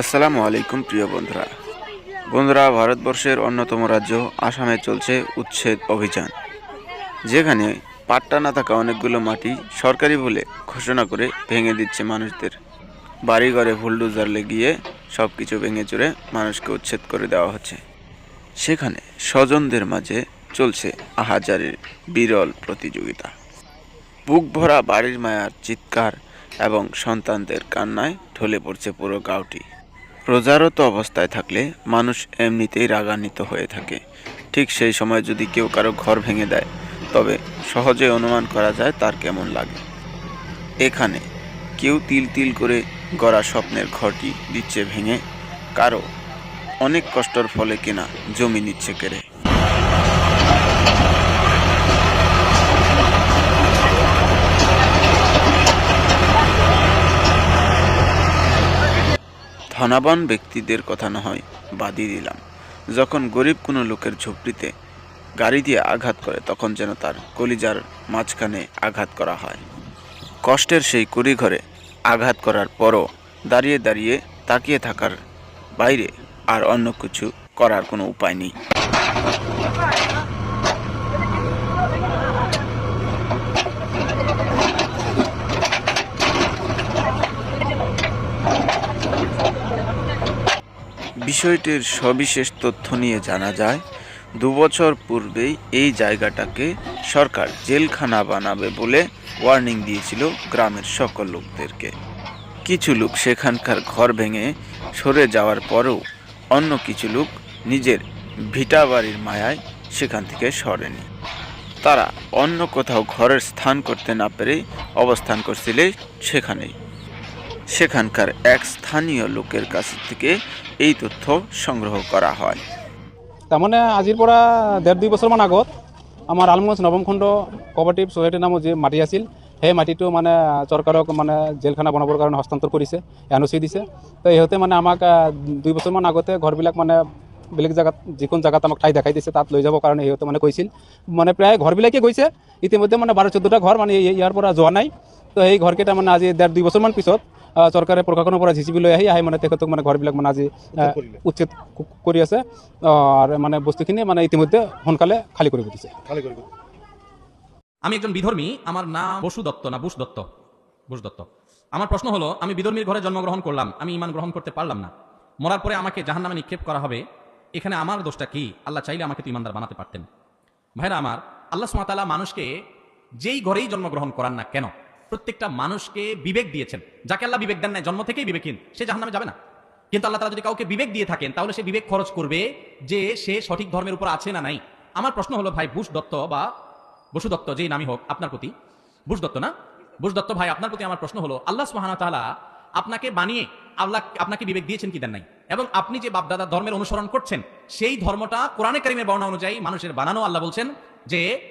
আসসালামু আলাইকুম, প্রিয় বন্ধুরা। বন্ধুরা, ভারতবর্ষের অন্যতম রাজ্য আসামে চলছে উচ্ছেদ অভিযান। যেখানে পাট্টা না থাকা অনেকগুলো মাটি সরকারি বলে ঘোষণা করে ভেঙে দিচ্ছে মানুষদের। বাড়িঘরে বুলডোজার লেগিয়ে সব কিছু ভেঙে চুরে মানুষকে উচ্ছেদ করে দেওয়া হচ্ছে। সেখানে স্বজনদের মাঝে চলছে আহাজারের বিরল প্রতিযোগিতা। বুক ভরা বাড়ির মায়ার চিৎকার এবং সন্তানদের কান্নায় ঢলে পড়ছে পুরো গাঁওটি। রোজারত অবস্থায় থাকলে মানুষ এমনিতেই রাগান্বিত হয়ে থাকে। ঠিক সেই সময় যদি কেউ কারও ঘর ভেঙে দেয়, তবে সহজে অনুমান করা যায় তার কেমন লাগে। এখানে কেউ তিল তিল করে গড়া স্বপ্নের ঘরটি দিচ্ছে ভেঙে কারও অনেক কষ্টর ফলে কিনা জমি নিচ্ছে কেড়ে। ধনাবান ব্যক্তিদের কথা না হয় বাদই দিলাম। যখন গরিব কোনো লোকের ঝুপড়িতে গাড়ি দিয়ে আঘাত করে, তখন যেন তার কলিজার মাঝখানে আঘাত করা হয়। কষ্টের সেই কুড়িঘরে আঘাত করার পরও দাঁড়িয়ে দাঁড়িয়ে তাকিয়ে থাকার বাইরে আর অন্য কিছু করার কোনো উপায় নেই। বিষয়টির সবিশেষ তথ্য নিয়ে জানা যায়, দুবছর পূর্বেই এই জায়গাটাকে সরকার জেলখানা বানাবে বলে ওয়ার্নিং দিয়েছিল গ্রামের সকল লোকদেরকে। কিছু লোক সেখানকার ঘর ভেঙে সরে যাওয়ার পরেও অন্য কিছু লোক নিজের ভিটা বাড়ির মায়ায় সেখান থেকে সরেনি। তারা অন্য কোথাও ঘরের স্থান করতে না পেরে অবস্থান করছিলে সেখানেই। সেখানকার এক স্থানীয় লোকের কাছ থেকে এই তথ্য সংগ্রহ করা হয়। তাৰমানে আজিৰ পৰা ডেৰ দুই বছৰমান আগত আমাৰ আলমগঞ্জ নৱম খণ্ড কপাৰেটিভ ছ'চাইটিৰ নামত যি মাটি আছিল, সেই মাটিটো মানে চৰকাৰক মানে জেলখানা বনাবৰ কাৰণে হস্তান্তৰ কৰিছে এন চি দিছে। তো ইহঁতে মানে আমাক দুই বছৰমান আগতে ঘৰবিলাক মানে বেলেগ জেগাত, যিখন জেগাত আমাক ঠাই দেখাই দিছে, তাত লৈ যাবৰ কাৰণে সিহঁতে মানে কৈছিল। মানে প্ৰায় ঘৰবিলাকে গৈছে। ইতিমধ্যে মানে বাৰ চৈধ্যটা ঘৰ মানে ইয়াৰ পৰা যোৱা নাই। তো সেই ঘৰকেইটা মানে আজি ডেৰ দুই বছৰমান পিছত চৰকাৰে প্ৰশাসনৰ পৰা জি চি বি লৈ আহি আহি মানে তেখেতক মানে ঘৰবিলাক মানে আজি উচ্ছেদ কৰি আছে। আর মানে বস্তুখিনি মানে ইতিমধ্যে সোনকালে খালী কৰিব দিছে। আমি একজন বিধর্মী আমার নাম বসু দত্ত না বুস দত্ত? বুস দত্ত। আমার প্রশ্ন হলো আমি বিধর্মীর ঘরে জন্মগ্রহণ করলাম আমি ইমান গ্রহণ করতে পারলাম না। মরার পরে আমাকে জাহান্নামে নিক্ষেপ করা হবে এখানে আমার দোষটা কি? আল্লাহ চাইলে আমাকে তো ইমানদার বানাতে পারতেন। ভাইরা আমার আল্লাহ সুমাতালা মানুষকে যেই ঘরেই জন্মগ্রহণ করান না কেন প্রত্যেকটা মানুষকে বিবেক দিয়েছেন। যাকে আল্লাহ বিবেক দেন না জন্ম থেকেই বিবেকহীন, সে জাহান্নামে যাবে না। কিন্তু আল্লাহ তারা যদি কাউকে বিবেক দিয়ে থাকেন, তাহলে সে বিবেক খরচ করবে যে সে সঠিক ধর্মের উপর আছে না নাই। আমার প্রশ্ন হলো ভাই, বুশ দত্ত বা বসু দত্ত, যেই নামই হোক, আপনার প্রতি। বুশ দত্ত না? বুশ দত্ত ভাই, আপনার প্রতি আমার প্রশ্ন হলো, আল্লাহ সুহানা তাআলা আপনাকে বানিয়ে আল্লাহ আপনাকে বিবেক দিয়েছেন কি দেন নাই? এবং আপনি যে বাপদাদা ধর্মের অনুসরণ করছেন, সেই ধর্মটা কোরআনে কারিমের বর্ণনা অনুযায়ী মানুষের বানানো আল্লাহ বলছেন যে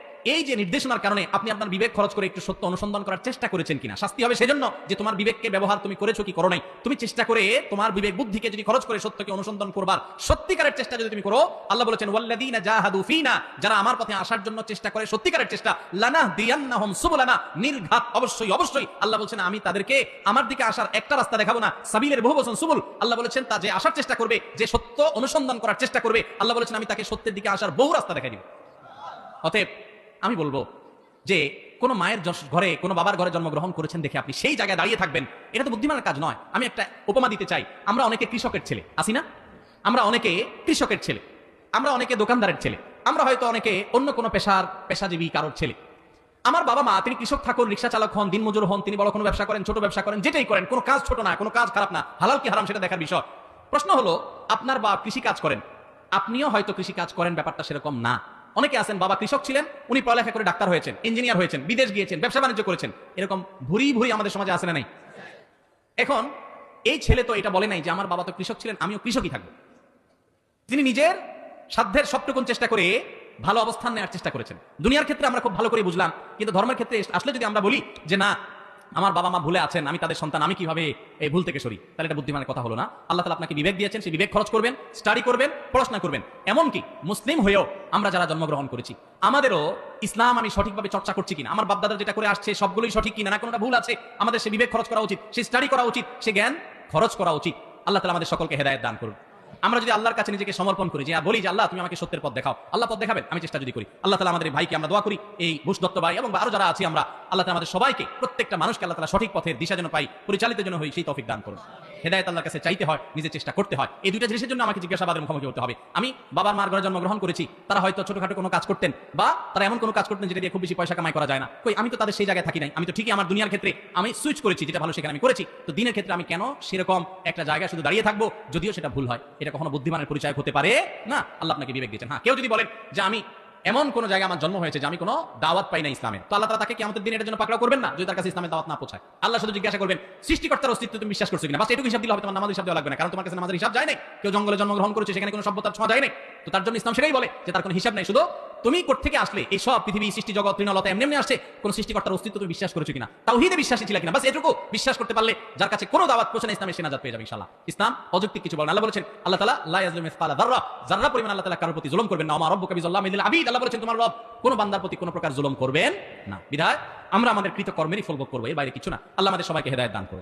এই যে নির্দেশনার কারণে আপনি আপনার বিবেক খরচ করে একটু সত্য অনুসন্ধান করার চেষ্টা করেছেন কিনা? শাস্তি হবে সেজন্য যে তোমার বিবেককে ব্যবহার তুমি করেছ কি করো নাই, তুমি চেষ্টা করে তোমার বিবেক বুদ্ধিকে যদি খরচ করে সত্যকে অনুসন্ধান করবার সত্যিকারের চেষ্টা যদি তুমি করো, আল্লাহ বলেছেন, ওয়াল্লাযীনা জাহাদু ফিনা যারা আমার পথে আসার জন্য চেষ্টা করে সত্যিকারের চেষ্টা লানা দিয়ান্নাহুম সুবুলানা নির্ঘাত অবশ্যই অবশ্যই। আল্লাহ বলেছেন, আমি তাদেরকে আমার দিকে আসার একটা রাস্তা দেখাবো না, সাবিলের বহু বচন সুবুল আল্লাহ বলেছেন, তা যে আসার চেষ্টা করবে, যে সত্য অনুসন্ধান করার চেষ্টা করবে আল্লাহ বলেছেন, আমি তাকে সত্যের দিকে আসার বহু রাস্তা দেখাই দিব। অতএব আমি বলব যে, কোনো মায়ের ঘরে, কোনো বাবার ঘরে জন্মগ্রহণ করেছেন দেখে আপনি সেই জায়গায় দাঁড়িয়ে থাকবেন। এটা তো বুদ্ধিমানের কাজ নয়। আমি একটা উপমা দিতে চাই। আমরা অনেকে কৃষকের ছেলে, আসি না? আমরা অনেকে কৃষকের ছেলে, আমরা অনেকে দোকানদারের ছেলে, আমরা হয়তো অনেকে অন্য কোনো পেশার, পেশাজীবী কারোর ছেলে। আমার বাবা মা, তিনি কৃষক থাকুন রিক্সা চালক হন দিনমজুর হন, তিনি বড় কোনো ব্যবসা করেন, ছোট ব্যবসা করেন, যেটাই করেন, কোনো কাজ ছোট না, কোনো কাজ খারাপ না, হালাল কি হারাম সেটা দেখার বিষয়। প্রশ্ন হলো, আপনার বাপ কৃষি কাজ করেন। আপনিও হয়তো কৃষি কাজ করেন, ব্যাপারটা সেরকম না। অনেকে আছেন, বাবা কৃষক ছিলেন, উনি পড়ালেখা করে ডাক্তার হয়েছেন ইঞ্জিনিয়ার হয়েছেন, বিদেশ গিয়েছেন, ব্যবসা বাণিজ্য করেছেন। এরকম ভুরি ভুরি আমাদের সমাজে আসে নাই? এখন, এই ছেলে তো এটা বলে নাই যে আমার বাবা তো কৃষক ছিলেন, আমিও কৃষকই থাকব। তিনি নিজের সাধ্যের সবটুকুন চেষ্টা করে ভালো অবস্থান নেওয়ার চেষ্টা করেছেন। দুনিয়ার ক্ষেত্রে আমরা খুব ভালো করে বুঝলাম, কিন্তু ধর্মের ক্ষেত্রে আসলে যদি আমরা বলি যে না আমার বাবা মা ভুলে আছেন, আমি তাদের সন্তান, আমি কীভাবে এই ভুল থেকে সরি? তাহলে এটা বুদ্ধিমানের কথা হলো না। আল্লাহ তালা আপনাকে বিবেক দিয়েছেন, সেই বিবেক খরচ করবেন স্টাডি করবেন, পড়াশোনা করবেন। এমনকি মুসলিম হয়েও আমরা যারা জন্মগ্রহণ করেছি, আমাদেরও ইসলাম আমি সঠিকভাবে চর্চা করছি কিনা? আমার বাপদাদা যেটা করে আসছে, সবগুলোই সঠিক কিনা? না কোনোটা ভুল আছে? আমাদের সে বিবেক খরচ করা উচিত, সে স্টাডি করা উচিত, সে জ্ঞান খরচ করা উচিত। আল্লাহ তালা আমাদের সকলকে হেদায়ত দান করুন। আমরা যদি আল্লাহর কাছে নিজেকে সমর্পণ করি, যে বলি যে, আল্লাহ, তুমি আমাকে সত্যের পথ দেখাও, আল্লাহ পথ দেখাবেন? আমি চেষ্টা যদি করি, আল্লাহ তালা আমাদের ভাইকে আমরা দোয়া করি, এই ঘুষ দত্ত ভাই এবং আরও যারা আছি আমরা আল্লাহ আমাদের সবাইকে, প্রত্যেকটা মানুষকে আল্লাহ তালা সঠিক পথের দিশা যেন পাই, পরিচালিত যেন হই, সেই তফিক দান করুন। হেদায়ত আল্লাহর কাছে চাইতে হয়, নিজের চেষ্টা করতে হয়। এই দুইটা জিনিসের জন্য আমাকে জিজ্ঞাসাবাদের মুখোমুখি হতে হবে। আমি বাবার মার ঘরে জন্মগ্রহণ করেছি, তারা হয়তো ছোটখাটো কোনো কাজ করতেন বা তারা এমন কোনো কাজ করতেন যেটা দিয়ে খুব বেশি পয়সা কামাই করা যায় না। কই, আমি তো তাদের সেই জায়গায় থাকি নাই। আমি তো ঠিকই আমার দুনিয়ার ক্ষেত্রে আমি সুইচ করেছি, যেটা ভালো সেখানে আমি করেছি। তো দিনের ক্ষেত্রে আমি কেন সেরকম একটা জায়গায় শুধু দাঁড়িয়ে থাকব? যদিও সেটা ভুল হয়। এটা কখনো বুদ্ধিমানের পরিচয় হতে পারে না। আল্লাহ আপনাকে বিবেক দিয়েছেন। হ্যাঁ কেউ যদি বলেন যে আমি এমন কোন জায়গায় আমার জন্ম হয়েছে যে আমি কোনো দাওয়াত পাই না ইসলামের তো আল্লাহ তাকে আমাদের দিন এটার জন্য পাকড়াও করবেন না, যদি তার কাছে ইসলামের দাওয়াত না পৌঁছায়। আল্লাহ শুধু জিজ্ঞাসা করবেন, সৃষ্টিকর্তার অস্তিত্ব তুমি বিশ্বাস করছ কিনা? বাস এটুকু হিসাব দিলে হবে তোমার হিসাব দেওয়া লাগবে না, কারণ তোমার কাছে নামাজের হিসাব যায় নাই। কেউ জঙ্গলে জন্মগ্রহণ করেছে, সেখানে কোনো সভ্যতার ছোঁয়া যায় না তো তার জন্য ইসলাম সেটাই বলে যে তার কোনো হিসাব নেই, শুধু তুমি থেকে আসলে? এই সব পৃথিবী, সৃষ্টি, জগৎ, তৃণলতা এমনি এমনি আসছে, কোন সৃষ্টিকর্তার অস্তিত্ব তুমি বিশ্বাস করেছ কিনা? তাও হিদে বিশ্বাসী ছিল কিনা? বাস এটুকু বিশ্বাস করতে পারলে যার কাছে কোনো দাওয়াত পৌঁছে ইসলামের সেনাজাত পেয়ে যাবে ইনশাল্লাহ ইসলাম, অযৌক্তিক কিছু বলেন আল্লাহ বলেছেন, আল্লাহ তালা লা ইয়াজলিমু মিসকালা যাররা। যাররা পরিমাণ আল্লাহ তালা কারোর প্রতি জুলুম করবেন না। আমার রব্বুকা বিযাল্লামি লিল আবিদ। আল্লাহ বলেছেন, তোমার রব কোন বান্দার প্রতি কোনো প্রকার জুলুম করবেন না। বিধায় আমরা আমাদের কৃত কর্মেরই ফলভোগ করব, এর বাইরে কিছু না। আল্লাহ আমাদের সবাইকে হেদায়েত দান করুন।